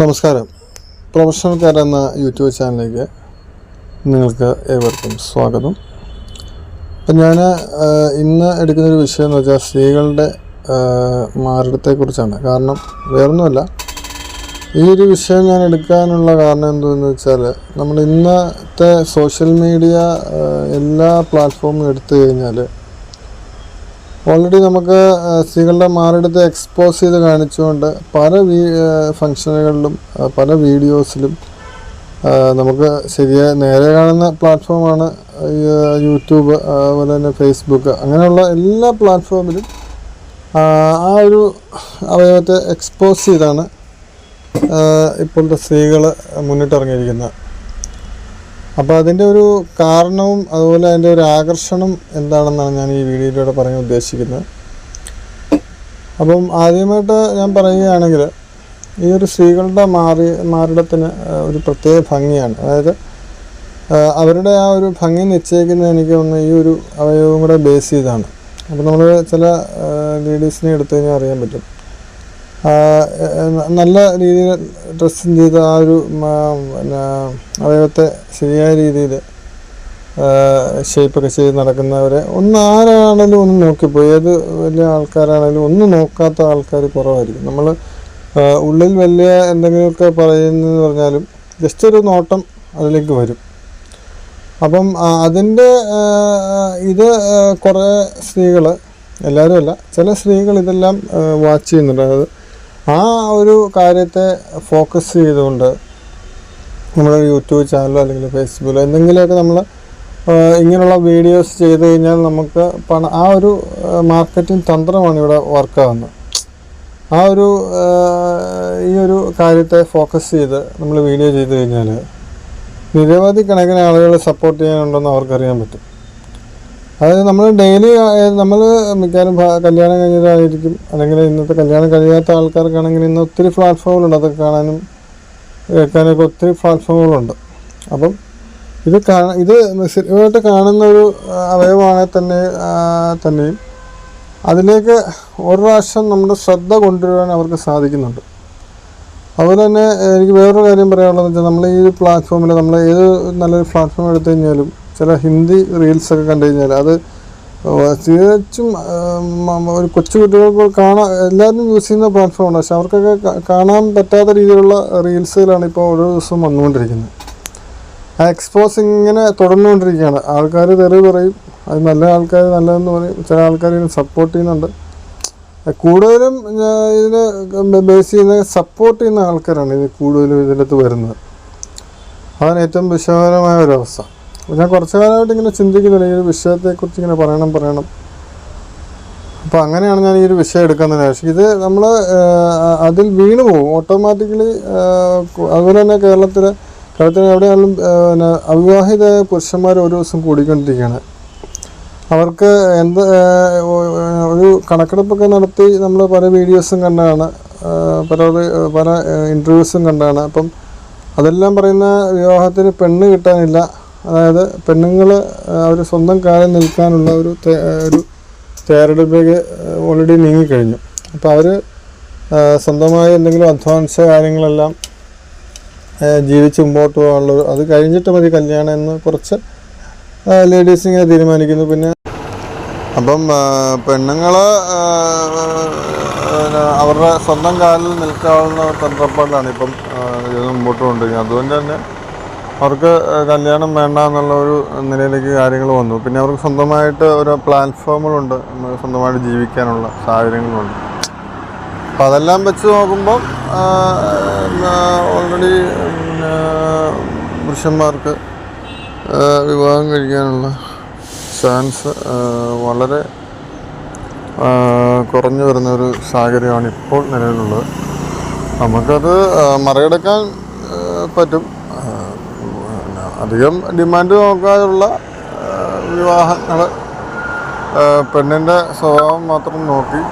നമസ്കാരം. Professional care എന്ന YouTube ചാനലിലേക്ക് നിങ്ങൾക്ക് ഏവർക്കും സ്വാഗതം. അപ്പം ഞാൻ ഇന്ന് എടുക്കുന്നൊരു വിഷയം എന്ന് വെച്ചാൽ സ്ത്രീകളുടെ മാറിടത്തെക്കുറിച്ചാണ് കാരണം വേറൊന്നുമല്ല ഈ ഒരു വിഷയം ഞാൻ എടുക്കാനുള്ള കാരണം എന്തെന്ന് വെച്ചാൽ നമ്മൾ ഇന്നത്തെ സോഷ്യൽ മീഡിയ എല്ലാ പ്ലാറ്റ്ഫോമും എടുത്തു കഴിഞ്ഞാൽ ഓൾറെഡി നമുക്ക് സ്ത്രീകളുടെ മാറിടത്ത് എക്സ്പോസ് ചെയ്ത് കാണിച്ചുകൊണ്ട് പല വീ ഫങ്ഷനുകളിലും പല വീഡിയോസിലും നമുക്ക് ശരിയായ നേരെ കാണുന്ന പ്ലാറ്റ്ഫോമാണ് യൂട്യൂബ് അതുപോലെ തന്നെ ഫേസ്ബുക്ക് അങ്ങനെയുള്ള എല്ലാ പ്ലാറ്റ്ഫോമിലും ആ ഒരു അവയവത്തെ എക്സ്പോസ് ചെയ്താണ് ഇപ്പോഴത്തെ സ്ത്രീകൾ മുന്നിട്ടിറങ്ങിയിരിക്കുന്നത്. അപ്പോൾ അതിന്റെ ഒരു കാരണവും അതുപോലെ അതിന്റെ ഒരു ആകർഷണം എന്താണെന്നാണ് ഞാൻ ഈ വീഡിയോയിലൂടെ പറയാൻ ഉദ്ദേശിക്കുന്നത്. അപ്പം ആദ്യമായിട്ട് ഞാൻ പറയുകയാണെങ്കിൽ ഈ ഒരു സ്ത്രീകളുടെ മാറി മാറിടത്തിന് ഒരു പ്രത്യേക ഭംഗിയാണ്. അതായത് അവരുടെ ആ ഒരു ഭംഗി നിശ്ചയിക്കുന്നത് എനിക്ക് തോന്നുന്നു ഈ ഒരു അവയവം കൂടെ ബേസ് ചെയ്താണ് അപ്പോൾ നമ്മൾ ചില ലേഡീസിനെ എടുത്തു കഴിഞ്ഞാൽ അറിയാൻ പറ്റും. നല്ല രീതിയിൽ ഡ്രസ്സ് ചെയ്ത് ആ ഒരു പിന്നെ അവയവത്തെ ശരിയായ രീതിയിൽ ഷേപ്പൊക്കെ ചെയ്ത് നടക്കുന്നവരെ ഒന്ന് ആരാണെങ്കിലും ഒന്ന് നോക്കിപ്പോയി. ഏത് വലിയ ആൾക്കാരാണെങ്കിലും ഒന്ന് നോക്കാത്ത ആൾക്കാർ കുറവായിരിക്കും. നമ്മൾ ഉള്ളിൽ വലിയ എന്തെങ്കിലുമൊക്കെ പറയുന്നതെന്ന് പറഞ്ഞാലും ജസ്റ്റ് ഒരു നോട്ടം അതിലേക്ക് വരും. അപ്പം അതിന്റെ ഇത് കുറേ സ്ത്രീകൾ എല്ലാവരും അല്ല ചില സ്ത്രീകൾ ഇതെല്ലാം വാച്ച് ചെയ്യുന്നുണ്ട്. അതായത് ആ ഒരു കാര്യത്തെ ഫോക്കസ് ചെയ്തുകൊണ്ട് നമ്മുടെ യൂട്യൂബ് ചാനലോ അല്ലെങ്കിൽ ഫേസ്ബുക്കിലോ എന്തെങ്കിലുമൊക്കെ നമ്മൾ ഇങ്ങനെയുള്ള വീഡിയോസ് ചെയ്ത് കഴിഞ്ഞാൽ നമുക്ക് പണ ആ ഒരു മാർക്കറ്റിംഗ് തന്ത്രമാണ് ഇവിടെ വർക്കാവുന്നത് ആ ഒരു ഈ ഒരു കാര്യത്തെ ഫോക്കസ് ചെയ്ത് നമ്മൾ വീഡിയോ ചെയ്ത് കഴിഞ്ഞാൽ നിരവധി കണക്കിന് ആളുകൾ സപ്പോർട്ട് ചെയ്യാനുണ്ടെന്ന് അവർക്കറിയാൻ പറ്റും. അതായത് നമ്മൾ ഡെയിലി നമ്മൾ മിക്കവാറും കല്യാണം കഴിഞ്ഞതായിരിക്കും. അല്ലെങ്കിൽ ഇന്നത്തെ കല്യാണം കഴിയാത്ത ആൾക്കാർക്കാണെങ്കിൽ ഇന്ന് ഒത്തിരി പ്ലാറ്റ്ഫോമുകളുണ്ട് അതൊക്കെ കാണാനും കേൾക്കാനൊക്കെ ഒത്തിരി പ്ലാറ്റ്ഫോമുകളുണ്ട് അപ്പം ഇത് കാണാൻ ഇത് സ്ഥിരമായിട്ട് കാണുന്ന ഒരു അവയവമാണെങ്കിൽ തന്നെ തന്നെയും അതിലേക്ക് ഒരു പ്രാവശ്യം നമ്മുടെ ശ്രദ്ധ കൊണ്ടുവരാൻ അവർക്ക് സാധിക്കുന്നുണ്ട്. അതുപോലെ തന്നെ എനിക്ക് വേറൊരു കാര്യം പറയാനുള്ളതെന്ന് വെച്ചാൽ നമ്മൾ ഈ പ്ലാറ്റ്ഫോമിൽ നമ്മൾ ഏത് നല്ലൊരു പ്ലാറ്റ്ഫോം എടുത്തു കഴിഞ്ഞാലും ചില ഹിന്ദി റീൽസൊക്കെ കണ്ടു കഴിഞ്ഞാൽ അത് തികച്ചും ഒരു കൊച്ചു കുട്ടികൾക്ക് കാണാൻ എല്ലാവരും യൂസ് ചെയ്യുന്ന പ്ലാറ്റ്ഫോമാണ്. പക്ഷെ അവർക്കൊക്കെ കാണാൻ പറ്റാത്ത രീതിയിലുള്ള റീൽസുകളാണ് ഇപ്പോൾ ഓരോ ദിവസവും വന്നുകൊണ്ടിരിക്കുന്നത്. ആ എക്സ്പോസ് ഇങ്ങനെ തുടർന്നുകൊണ്ടിരിക്കുകയാണ്. ആൾക്കാർ തെറി പറയും. അത് നല്ല ആൾക്കാർ നല്ലതെന്ന് പറയും. ചില ആൾക്കാർ ഇതിനെ സപ്പോർട്ട് ചെയ്യുന്നുണ്ട്. കൂടുതലും ഇതിന് ബേസ് ചെയ്യുന്ന സപ്പോർട്ട് ചെയ്യുന്ന ആൾക്കാരാണ് ഇത് കൂടുതലും ഇതിനകത്ത് വരുന്നത്. അതാണ് ഏറ്റവും വിഷമകരമായ ഒരവസ്ഥ ഞാൻ കുറച്ച് കാലമായിട്ട് ഇങ്ങനെ ചിന്തിക്കുന്നില്ല ഈ ഒരു വിഷയത്തെക്കുറിച്ച് ഇങ്ങനെ പറയണം പറയണം. അപ്പോൾ അങ്ങനെയാണ് ഞാൻ ഈ ഒരു വിഷയം എടുക്കുന്നത് പക്ഷേ ഇത് നമ്മൾ അതിൽ വീണു പോകും ഓട്ടോമാറ്റിക്കലി അതുപോലെ തന്നെ കേരളത്തിലെ കേരളത്തിൽ എവിടെയാണെങ്കിലും പിന്നെ അവിവാഹിത പുരുഷന്മാർ ഒരു ദിവസം കൂടിക്കൊണ്ടിരിക്കുകയാണ്. അവർക്ക് എന്ത് ഒരു കണക്കെടുപ്പൊക്കെ നടത്തി നമ്മൾ പല വീഡിയോസും കണ്ടാണ് പല പല ഇന്റർവ്യൂസും കണ്ടാണ് അപ്പം അതെല്ലാം പറയുന്ന വിവാഹത്തിന് പെണ്ണ് കിട്ടാനില്ല. അതായത് പെണ്ണുങ്ങൾ അവർ സ്വന്തം കാലിൽ നിൽക്കാനുള്ള ഒരു ഒരു തയ്യാറെടുപ്പിലേക്ക് ഓൾറെഡി നീങ്ങിക്കഴിഞ്ഞു. അപ്പോൾ അവർ സ്വന്തമായി എന്തെങ്കിലും അധ്വാനിച്ച കാര്യങ്ങളെല്ലാം ജീവിച്ച് മുമ്പോട്ട് പോകാനുള്ള അത് കഴിഞ്ഞിട്ട് മതി കല്യാണം എന്ന് കുറച്ച് ലേഡീസ് ഇങ്ങനെ തീരുമാനിക്കുന്നു. പിന്നെ അപ്പം പെണ്ണുങ്ങൾ അവരുടെ സ്വന്തം കാലിൽ നിൽക്കാവുന്ന തന്ത്രപ്പാടിലാണ് ഇപ്പം ഇത് മുമ്പോട്ട് കൊണ്ടിരിക്കുന്നത് അതുകൊണ്ട് തന്നെ അവർക്ക് കല്യാണം വേണ്ട എന്നുള്ള ഒരു നിലയിലേക്ക് കാര്യങ്ങൾ വന്നു. പിന്നെ അവർക്ക് സ്വന്തമായിട്ട് ഒരു പ്ലാറ്റ്ഫോമുകളുണ്ട്. സ്വന്തമായിട്ട് ജീവിക്കാനുള്ള സാഹചര്യങ്ങളുണ്ട്. അപ്പം അതെല്ലാം വെച്ച് നോക്കുമ്പോൾ ഓൾറെഡി പുരുഷന്മാർക്ക് വിവാഹം കഴിക്കാനുള്ള ചാൻസ് വളരെ കുറഞ്ഞു വരുന്ന ഒരു സാഹചര്യമാണ് ഇപ്പോൾ നിലവിലുള്ളത്. നമുക്കത് മറികടക്കാൻ പറ്റും. അധികം ഡിമാൻഡ് നോക്കാതുള്ള വിവാഹങ്ങൾ പെണ്ണിന്റെ സ്വഭാവം മാത്രം നോക്കി.